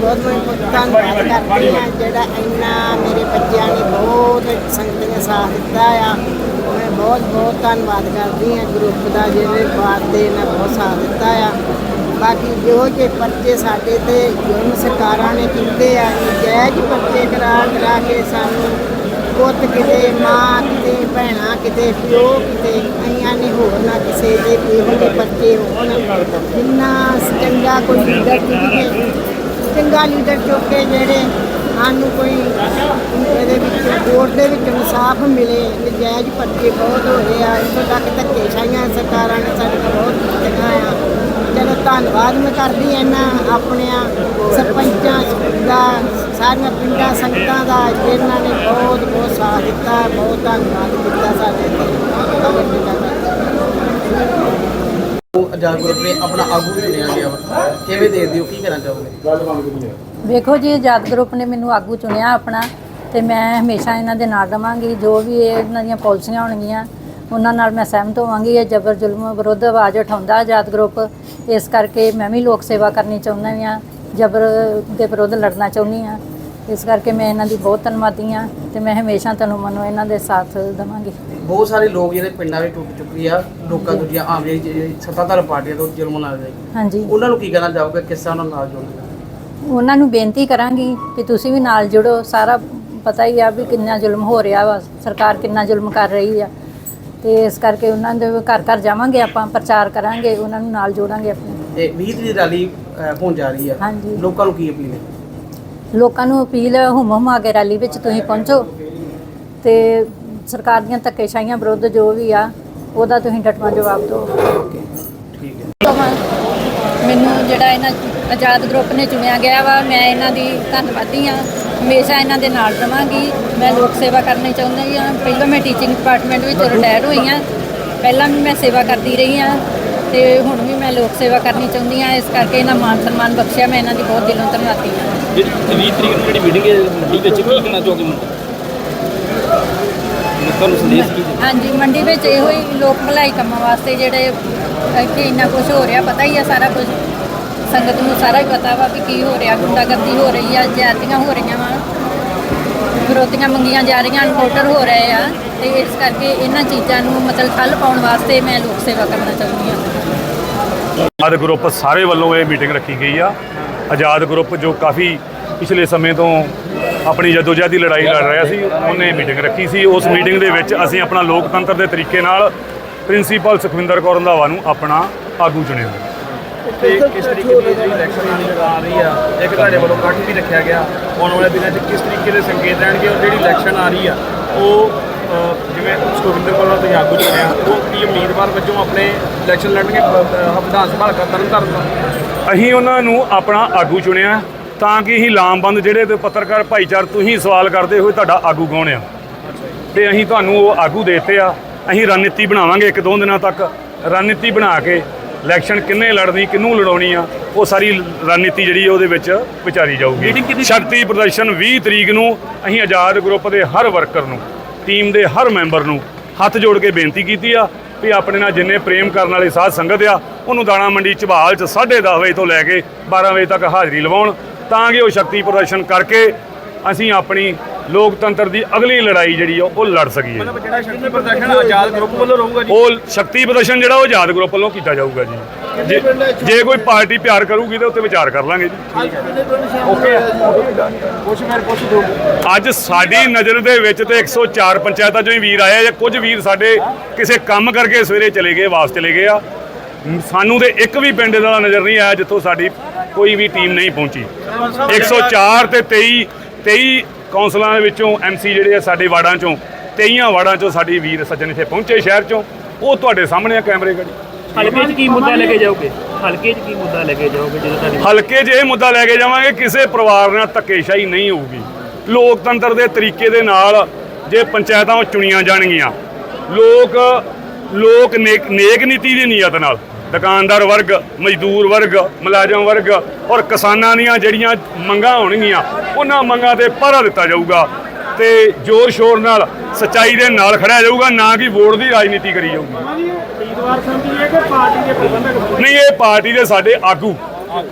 ਬਹੁਤ ਬਹੁਤ ਧੰਨਵਾਦ ਕਰਦੀ ਹਾਂ ਜਿਹੜਾ ਇੰਨਾ ਮੇਰੇ ਬੱਚਿਆਂ ਨੇ ਬਹੁਤ ਸੰਗਤ ਨੇ ਸਾਥ ਦਿੱਤਾ ਆ। ਮੈਂ ਬਹੁਤ ਬਹੁਤ ਧੰਨਵਾਦ ਕਰਦੀ ਹਾਂ ਗਰੁੱਪ ਦਾ ਜਿਹੜੇ ਬਾਤ ਦੇ ਨੇ ਬਹੁਤ ਸਾਥ ਦਿੱਤਾ ਆ। ਬਾਕੀ ਜੋ ਜੇ ਪਰਚੇ ਸਾਡੇ ਤੇ ਜੁਰਮ ਸਰਕਾਰਾਂ ਨੇ ਕੀਤੇ ਆ ਨਜਾਇਜ਼ ਪਰਚੇ ਕਰਾ ਕਰਾ ਕੇ ਸਾਨੂੰ ਪੁੱਤ ਕਿਤੇ, ਮਾਂ ਕਿਤੇ, ਭੈਣਾਂ ਕਿਤੇ, ਪਿਓ ਕਿਤੇ ਕਈਆਂ ਨੇ ਹੋਰ ਨਾ ਕਿਸੇ ਦੇ ਇਹੋ ਜਿਹੇ ਬੱਚੇ ਹੋਣ। ਜਿੰਨਾ ਚੰਗਾ ਕੋਈ ਲੀਡਰ ਚੁੱਕੇ ਚੰਗਾ ਲੀਡਰ ਚੁੱਕੇ ਜਿਹੜੇ ਸਾਨੂੰ ਕੋਈ ਇਹਦੇ ਵਿੱਚ ਕੋਰਟ ਦੇ ਵਿੱਚ ਇਨਸਾਫ ਮਿਲੇ ਨਜਾਇਜ਼ ਪਰਚੇ ਬਹੁਤ ਹੋ ਰਹੇ ਆ। ਇੱਥੋਂ ਤੱਕ ਧੱਕੇ ਛਾਈਆਂ ਸਰਕਾਰਾਂ ਨੇ ਸਾਡੇ ਨਾਲ ਬਹੁਤ ਕੀਤੀਆਂ ਆ। ਚਲੋ, ਧੰਨਵਾਦ ਮੈਂ ਕਰਦੀ ਇਹਨਾਂ ਆਪਣਿਆਂ ਸਰਪੰਚਾਂ ਦਾ ਸਾਰੀਆਂ ਪਿੰਡਾਂ, ਸੰਗਤਾਂ ਦਾ। ਜਿਨ੍ਹਾਂ ਨੇ ਬਹੁਤ ਬਹੁਤ ਸਾਥ ਦਿੱਤਾ, ਬਹੁਤ ਧੰਨਵਾਦ ਕੀਤਾ ਸਾਡੇ ਤੇ ਉਹ ਆਜ਼ਾਦ ਗਰੁੱਪ ਨੇ ਆਪਣਾ ਆਗੂ ਵੀ ਚੁਣਿਆ ਗਿਆ ਵਾ। ਕਿਵੇਂ ਦੇਖਦੇ ਹੋ? ਕੀ ਕਹਿਣਾ ਚਾਹੋਗੇ? ਵੇਖੋ ਜੀ ਆਜ਼ਾਦ ਗਰੁੱਪ ਨੇ ਮੈਨੂੰ ਆਗੂ ਚੁਣਿਆ ਆਪਣਾ ਤੇ ਮੈਂ ਹਮੇਸ਼ਾ ਇਹਨਾਂ ਦੇ ਨਾਲ ਰਵਾਂਗੀ। ਜੋ ਵੀ ਇਹ ਇਹਨਾਂ ਦੀਆਂ ਪਾਲਿਸੀਆਂ ਹੋਣਗੀਆਂ ਉਹਨਾਂ ਨਾਲ ਮੈਂ ਸਹਿਮਤ ਹੋਵਾਂਗੀ। ਇਹ ਜ਼ਬਰ ਜ਼ੁਲਮ ਵਿਰੁੱਧ ਆਵਾਜ਼ ਉਠਾਉਂਦਾ ਆਜ਼ਾਦ ਗਰੁੱਪ। ਇਸ ਕਰਕੇ ਮੈਂ ਵੀ ਲੋਕ ਸੇਵਾ ਕਰਨੀ ਚਾਹੁੰਦੀ ਹਾਂ ਜ਼ਬਰ ਦੇ ਵਿਰੁੱਧ ਲੜਨਾ ਚਾਹੁੰਦੀ ਹਾਂ। ਇਸ ਕਰਕੇ ਮੈਂ ਇਹਨਾਂ ਦੀ ਬਹੁਤ ਧੰਨਵਾਦੀ ਹਾਂ ਤੇ ਮੈਂ ਹਮੇਸ਼ਾ ਤਨੋਂ ਮਨੋਂ ਇਹਨਾਂ ਦੇ ਸਾਥ ਦੇਵਾਂਗੀ। ਬਹੁਤ ਸਾਰੇ ਲੋਕ ਜਿਹੜੇ ਪਿੰਡਾਂ ਵਿੱਚ ਟੁੱਟ ਚੁੱਕੇ ਆ ਲੋਕਾਂ ਦੂਜੀਆਂ ਆਮ ਜਿਹੜੀ ਜਿਹੜੀ ਸੱਤਾਧਾਰ ਪਾਰਟੀਆਂ ਤੋਂ ਜ਼ੁਲਮ ਨਾਲ ਜਾਈ ਹਾਂਜੀ। ਉਹਨਾਂ ਨੂੰ ਕੀ ਕਹਿਣਾ ਚਾਹੋਗੇ ਕਿਸ ਤਰ੍ਹਾਂ ਉਹਨਾਂ ਨਾਲ ਜੁੜਨਾ ਉਹਨਾਂ ਨੂੰ ਬੇਨਤੀ ਕਰਾਂਗੀ ਕਿ ਤੁਸੀਂ ਵੀ ਨਾਲ ਜੁੜੋ ਸਾਰਾ ਪਤਾ ਹੀ ਆ ਵੀ ਕਿੰਨਾ ਜ਼ੁਲਮ ਹੋ ਰਿਹਾ ਵਾ ਸਰਕਾਰ ਕਿੰਨਾ ਜ਼ੁਲਮ ਕਰ ਰਹੀ ਆ। ਤੇ ਇਸ ਕਰਕੇ ਉਹਨਾਂ ਦੇ ਘਰ ਘਰ ਜਾਵਾਂਗੇ ਆਪਾਂ ਪ੍ਰਚਾਰ ਕਰਾਂਗੇ ਉਹਨਾਂ ਨੂੰ ਨਾਲ ਜੋੜਾਂਗੇ ਆਪਣੇ। ਤੇ 20 ਦੀ ਰੈਲੀ ਹੋਣ ਜਾ ਰਹੀ ਆ। ਹਾਂਜੀ। ਲੋਕਾਂ ਨੂੰ ਕੀ ਅਪੀਲ ਹੈ? ਲੋਕਾਂ ਨੂੰ ਅਪੀਲ ਹੈ ਹੁਮ ਹੁਮਾ ਕੇ ਰੈਲੀ ਵਿੱਚ ਤੁਸੀਂ ਪਹੁੰਚੋ। ਤੇ ਸਰਕਾਰ ਦੀਆਂ ਧੱਕੇਸ਼ਾਹੀਆਂ ਵਿਰੁੱਧ ਜੋ ਵੀ ਆ ਉਹਦਾ ਤੁਸੀਂ ਡਟਵਾ ਜਵਾਬ ਦਿਓ। ਓਕੇ ਠੀਕ ਹੈ। ਮੈਨੂੰ ਜਿਹੜਾ ਇਹਨਾਂ ਆਜ਼ਾਦ ਗਰੁੱਪ ਨੇ ਚੁਣਿਆ ਗਿਆ ਵਾ ਮੈਂ ਇਹਨਾਂ ਦੀ ਧੰਨਵਾਦੀ ਹਾਂ। ਹਮੇਸ਼ਾ ਇਹਨਾਂ ਦੇ ਨਾਲ ਰਵਾਂਗੀ। ਮੈਂ ਲੋਕ ਸੇਵਾ ਕਰਨੀ ਚਾਹੁੰਦੀ ਹਾਂ। ਪਹਿਲਾਂ ਮੈਂ ਟੀਚਿੰਗ ਡਿਪਾਰਟਮੈਂਟ ਵਿੱਚ ਰਿਟਾਇਰ ਹੋਈ ਹਾਂ। ਪਹਿਲਾਂ ਵੀ ਮੈਂ ਸੇਵਾ ਕਰਦੀ ਰਹੀ ਹਾਂ। ਤੇ ਹੁਣ ਵੀ ਮੈਂ ਲੋਕ ਸੇਵਾ ਕਰਨੀ ਚਾਹੁੰਦੀ ਹਾਂ। ਇਸ ਕਰਕੇ ਇਹਨਾਂ ਮਾਨ ਸਨਮਾਨ ਬਖਸ਼ਿਆ। ਮੈਂ ਇਹਨਾਂ ਦੀ ਬਹੁਤ ਦਿਲੋਂ ਧੰਨਵਾਦੀ ਹਾਂ। ਜਿਹੜੀ 20 ਤਰੀਕ ਨੂੰ ਜਿਹੜੀ ਮੀਟਿੰਗ ਹੈ ਮੰਡੀ ਵਿੱਚ ਕੀ ਕਹਿਣਾ ਚਾਹੋਗੇ ਲੋਕਾਂ ਨੂੰ ਸੰਦੇਸ਼ ਕੀ ਦੇਣਾ? ਹਾਂਜੀ ਮੰਡੀ ਵਿੱਚ ਇਹੋ ਹੀ ਲੋਕ ਭਲਾਈ ਕੰਮਾਂ ਵਾਸਤੇ ਜਿਹੜੇ ਇੱਥੇ ਇੰਨਾ ਕੁਝ ਹੋ ਰਿਹਾ ਪਤਾ ਹੀ ਆ ਸਾਰਾ ਕੁਝ ਸੰਗਤ ਨੂੰ ਸਾਰਾ ਹੀ ਪਤਾ ਵਾ ਕਿ ਕੀ ਹੋ ਰਿਹਾ ਗੁੰਡਾਗਰਦੀ ਹੋ ਰਹੀ ਆ ਜ਼ਿਆਦਤੀਆਂ ਹੋ ਰਹੀਆਂ ਵਾ। ਵਿਰੋਧੀਆਂ ਮੰਗੀਆਂ ਜਾ ਰਹੀਆਂ ਅਨਕਾਊਂਟਰ ਹੋ ਰਹੇ ਆ। ਤੇ ਇਸ ਕਰਕੇ ਇਹਨਾਂ ਚੀਜ਼ਾਂ ਨੂੰ ਮਤਲਬ ਠੱਲ ਪਾਉਣ ਵਾਸਤੇ ਮੈਂ ਲੋਕ ਸੇਵਾ ਕਰਨਾ ਚਾਹੁੰਦੀ ਹਾਂ। ਆਜ਼ਾਦ ਗਰੁੱਪ ਸਾਰੇ ਵੱਲੋਂ ਇਹ ਮੀਟਿੰਗ ਰੱਖੀ ਗਈ ਆ। ਆਜ਼ਾਦ ਗਰੁੱਪ ਜੋ ਕਾਫੀ ਪਿਛਲੇ ਸਮੇਂ ਤੋਂ ਆਪਣੀ ਜਦੋਜਹਿਦ ਦੀ ਲੜਾਈ ਲੜ ਰਿਹਾ ਸੀ, ਉਹਨੇ ਮੀਟਿੰਗ ਰੱਖੀ ਸੀ। ਉਸ ਮੀਟਿੰਗ ਦੇ ਵਿੱਚ ਅਸੀਂ ਆਪਣਾ ਲੋਕਤੰਤਰ ਦੇ ਤਰੀਕੇ ਨਾਲ ਪ੍ਰਿੰਸੀਪਲ ਸੁਖਵਿੰਦਰ ਕੌਰ ਰੰਧਾਵਾ ਨੂੰ ਆਪਣਾ ਆਗੂ ਚੁਣਿਆ। ਤੇ ਕਿਸ ਤਰੀਕੇ ਦੀ ਜਿਹੜੀ ਇਲੈਕਸ਼ਨ ਨਜ਼ਰ ਆ? ਰਹੀ ਆ ਇੱਕ ਤੁਹਾਡੇ ਵੱਲੋਂ ਕੱਟ ਵੀ ਰੱਖਿਆ ਗਿਆ। ਆਉਣ ਵਾਲੇ ਦਿਨਾਂ 'ਚ ਕਿਸ ਤਰੀਕੇ ਦੇ ਸੰਕੇਤ ਰਹਿਣਗੇ ਔਰ ਜਿਹੜੀ ਇਲੈਕਸ਼ਨ ਆ ਰਹੀ ਆ, ਉਹ ਜਿਵੇਂ ਸੁਖਵਿੰਦਰ ਕੌਰ ਤੁਸੀਂ ਆਗੂ ਚੁਣਿਆ ਉਹ ਕੀ ਉਮੀਦਵਾਰ ਵਜੋਂ ਆਪਣੇ ਇਲੈਕਸ਼ਨ ਲੜਨਗੇ ਵਿਧਾਨ ਸਭਾ ਹਲਕਾ ਤਰਨਤਾਰਨ ਤੋਂ? ਅਸੀਂ ਉਹਨਾਂ ਨੂੰ ਆਪਣਾ ਆਗੂ ਚੁਣਿਆ ਤਾਂ ਕਿ ਅਸੀਂ ਲਾਮਬੰਦ ਜਿਹੜੇ ਤੇ ਪੱਤਰਕਾਰ ਭਾਈਚਾਰ ਤੁਸੀਂ ਸਵਾਲ ਕਰਦੇ ਹੋਏ ਤੁਹਾਡਾ ਆਗੂ ਕੌਣ ਆ। ਤੇ ਅਸੀਂ ਤੁਹਾਨੂੰ ਉਹ ਆਗੂ ਦੇਤੇ ਆ। ਅਸੀਂ ਰਣਨੀਤੀ ਬਣਾਵਾਂਗੇ ਇੱਕ ਦੋ ਦਿਨਾਂ ਤੱਕ। ਰਣਨੀਤੀ ਬਣਾ ਕੇ ਇਲੈਕਸ਼ਨ ਕਿੰਨੇ ਲੜਨੀ ਕਿੰਨੂੰ ਲੜਾਉਣੀ ਆ ਉਹ ਸਾਰੀ ਰਣਨੀਤੀ ਜਿਹੜੀ ਆ ਉਹਦੇ ਵਿੱਚ ਵਿਚਾਰੀ ਜਾਊਗੀ। ਸ਼ਕਤੀ ਪ੍ਰਦਰਸ਼ਨ 20 ਤਰੀਕ ਨੂੰ ਅਸੀਂ ਆਜ਼ਾਦ ਗਰੁੱਪ ਦੇ ਹਰ ਵਰਕਰ ਨੂੰ ਟੀਮ ਦੇ ਹਰ ਮੈਂਬਰ ਨੂੰ ਹੱਥ ਜੋੜ ਕੇ ਬੇਨਤੀ ਕੀਤੀ ਆ ਵੀ ਆਪਣੇ ਨਾਲ ਜਿੰਨੇ ਪ੍ਰੇਮ ਕਰਨ ਵਾਲੇ ਸਾਧ ਸੰਗਤ ਆ ਉਹਨੂੰ ਦਾਣਾ ਮੰਡੀ ਝਬਾਲ ਚ 10:30 ਵਜੇ ਤੋਂ ਲੈ ਕੇ 12 ਵਜੇ ਤੱਕ ਹਾਜ਼ਰੀ ਲਵਾਉਣ ਤਾਂ ਕਿ ਉਹ ਸ਼ਕਤੀ ਪ੍ਰਦਰਸ਼ਨ ਕਰਕੇ ਅਸੀਂ ਆਪਣੀ ਲੋਕਤੰਤਰ ਦੀ ਅਗਲੀ ਲੜਾਈ ਜਿਹੜੀ ਆ ਉਹ ਲੜ ਸਕੀਏ। ਮਤਲਬ ਜਿਹੜਾ ਸ਼ਕਤੀ ਪ੍ਰਦਰਸ਼ਨ ਆਜ਼ਾਦ ਗਰੁੱਪ ਵੱਲੋਂ ਰਹੂਗਾ ਜੀ? ਉਹ ਸ਼ਕਤੀ ਪ੍ਰਦਰਸ਼ਨ ਜਿਹੜਾ ਉਹ ਆਜ਼ਾਦ ਗਰੁੱਪ ਵੱਲੋਂ ਕੀਤਾ ਜਾਊਗਾ ਜੀ। ਜੇ ਜੇ ਕੋਈ ਪਾਰਟੀ ਪਿਆਰ ਕਰੂਗੀ ਤਾਂ ਉੱਤੇ ਵਿਚਾਰ ਕਰ ਲਾਂਗੇ ਜੀ। ਓਕੇ। ਕੁਛ ਫਿਰ ਪੁੱਛ ਦੋ ਅੱਜ ਸਾਡੀ ਨਜ਼ਰ ਦੇ ਵਿੱਚ ਤੇ 104 ਪੰਚਾਇਤਾਂ ਚੋਂ ਹੀ ਵੀਰ ਆਏ ਆ। ਜਾਂ ਕੁਝ ਵੀਰ ਸਾਡੇ ਕਿਸੇ ਕੰਮ ਕਰਕੇ ਸਵੇਰੇ ਚਲੇ ਗਏ ਵਾਪਸ ਚਲੇ ਗਏ ਆ। ਸਾਨੂੰ ਤੇ ਇੱਕ ਵੀ ਪਿੰਡ ਦਾ ਨਜ਼ਰ ਨਹੀਂ ਆਇਆ ਜਿੱਥੋਂ ਸਾਡੀ ਕੋਈ ਵੀ ਟੀਮ ਨਹੀਂ ਪਹੁੰਚੀ। 104 ਤੇ 23 23 ਕੌਂਸਲਾਂ ਦੇ ਵਿੱਚੋਂ ਐਮਸੀ ਜਿਹੜੇ ਆ ਸਾਡੇ ਵਾਰਡਾਂ ਚੋਂ 23 ਵਾਰਡਾਂ ਚੋਂ ਸਾਡੀ ਵੀਰ ਸੱਜਣ ਇੱਥੇ ਪਹੁੰਚੇ ਸ਼ਹਿਰ ਚੋਂ। ਉਹ ਤੁਹਾਡੇ ਸਾਹਮਣੇ ਆ ਕੈਮਰੇ ਗੜੀ ਹਲਕੇ 'ਚ ਕੀ ਮੁੱਦਾ ਲੈ ਕੇ ਜਾਓਗੇ? ਹਲਕੇ 'ਚ ਕੀ ਮੁੱਦਾ ਲੈ ਕੇ ਜਾਓਗੇ ਜਦੋਂ ਤੁਹਾਡੀ ਹਲਕੇ 'ਚ ਇਹ ਮੁੱਦਾ ਲੈ ਕੇ ਜਾਵਾਂਗੇ, ਕਿਸੇ ਪਰਿਵਾਰ ਨਾਲ ਧੱਕੇਸ਼ਾਹੀ ਨਹੀਂ ਹੋਊਗੀ। ਲੋਕਤੰਤਰ ਦੇ ਤਰੀਕੇ ਦੇ ਨਾਲ ਜੇ ਪੰਚਾਇਤਾਂ ਚੁਣੀਆਂ ਜਾਣਗੀਆਂ। ਲੋਕ ਲੋਕ ਨੇਕ ਨੇਕ ਨੀਤੀ ਦੀ ਨੀਅਤ ਨਾਲ, ਦੁਕਾਨਦਾਰ ਵਰਗ, ਮਜ਼ਦੂਰ ਵਰਗ, ਮੁਲਾਜ਼ਮ ਵਰਗ ਔਰ ਕਿਸਾਨਾਂ ਦੀਆਂ ਜਿਹੜੀਆਂ ਮੰਗਾਂ ਹੋਣਗੀਆਂ, ਉਹਨਾਂ ਮੰਗਾਂ ਤੇ ਪਹਿਰਾ ਦਿੱਤਾ ਜਾਊਗਾ ਤੇ ਜ਼ੋਰ ਸ਼ੋਰ ਨਾਲ ਸੱਚਾਈ ਦੇ ਨਾਲ ਖੜਿਆ ਜਾਊਗਾ, ਨਾ ਕਿ ਵੋਟ ਦੀ ਰਾਜਨੀਤੀ ਕਰੀ ਜਾਊਗੀ। ਉਮੀਦਵਾਰ ਸਮਝੀਏ ਕਿ ਪਾਰਟੀ ਦੇ ਪ੍ਰਬੰਧਕ ਨਹੀਂ ਇਹ ਪਾਰਟੀ ਦੇ ਸਾਡੇ ਆਗੂ।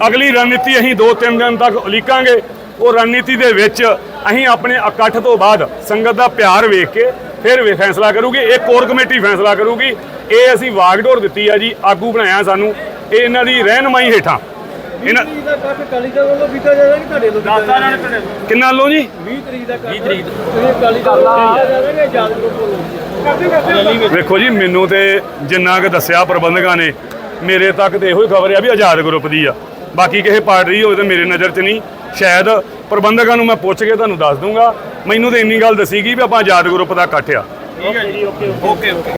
ਅਗਲੀ ਰਣਨੀਤੀ ਅਸੀਂ 2-3 ਦਿਨ ਤੱਕ ਉਲੀਕਾਂਗੇ। ਉਹ ਰਣਨੀਤੀ ਦੇ ਵਿੱਚ ਅਸੀਂ ਆਪਣੇ ਇਕੱਠ ਤੋਂ ਬਾਅਦ ਸੰਗਤ ਦਾ ਪਿਆਰ ਵੇਖ ਕੇ ਫਿਰ ਵੀ ਫੈਸਲਾ ਕਰੂਗੀ। ਇਹ ਕੋਰ ਕਮੇਟੀ ਫੈਸਲਾ ਕਰੂਗੀ। ਇਹ ਅਸੀਂ ਵਾਗਡੋਰ ਦਿੱਤੀ ਆ ਜੀ ਆਗੂ ਬਣਾਇਆ ਸਾਨੂੰ। ਇਹ ਇਹਨਾਂ ਦੀ ਰਹਿਨਮਾਈ ਹੇਠਾਂ। ਇਹਨਾਂ ਦਾ ਕੱਟ ਕਾਲੀ ਦਾ ਵੱਲੋਂ ਬੀਤਾ ਜਾਏਗਾ ਕਿ ਤੁਹਾਡੇ ਲੋਕ ਦਾਤਾ ਨਾਲ ਕਿੰਨਾ ਲੋ ਜੀ? 20 ਤਰੀਕ ਦਾ 20 ਤਰੀਕ ਤੁਸੀਂ ਕਾਲੀ ਦਾ ਜਾਏਗਾ ਵੱਲੋਂ ਕਰਦੇ ਵੇਖੋ ਜੀ, ਮੈਨੂੰ ਤੇ ਜਿੰਨਾ ਕੁ ਦੱਸਿਆ ਪ੍ਰਬੰਧਕਾਂ ਨੇ, ਮੇਰੇ ਤੱਕ ਤੇ ਇਹੋ ਹੀ ਖਬਰ ਆ ਵੀ ਆਜ਼ਾਦ ਗਰੁੱਪ ਦੀ ਆ। ਬਾਕੀ ਕਿਸੇ ਪਾਰਟੀ ਹੋਵੇ ਤਾਂ ਮੇਰੇ ਨਜ਼ਰ 'ਚ ਨਹੀਂ। ਸ਼ਾਇਦ ਪ੍ਰਬੰਧਕਾਂ ਨੂੰ ਮੈਂ ਪੁੱਛ ਕੇ ਤੁਹਾਨੂੰ ਦੱਸ ਦੂੰਗਾ। ਮੈਨੂੰ ਤੇ ਇੰਨੀ ਗੱਲ ਦੱਸੀ ਗਈ ਵੀ ਆਪਾਂ ਆਜ਼ਾਦ ਗਰੁੱਪ ਦਾ ਇਕੱਠ ਆ। ਠੀਕ ਹੈ ਜੀ, ਓਕੇ ਓਕੇ।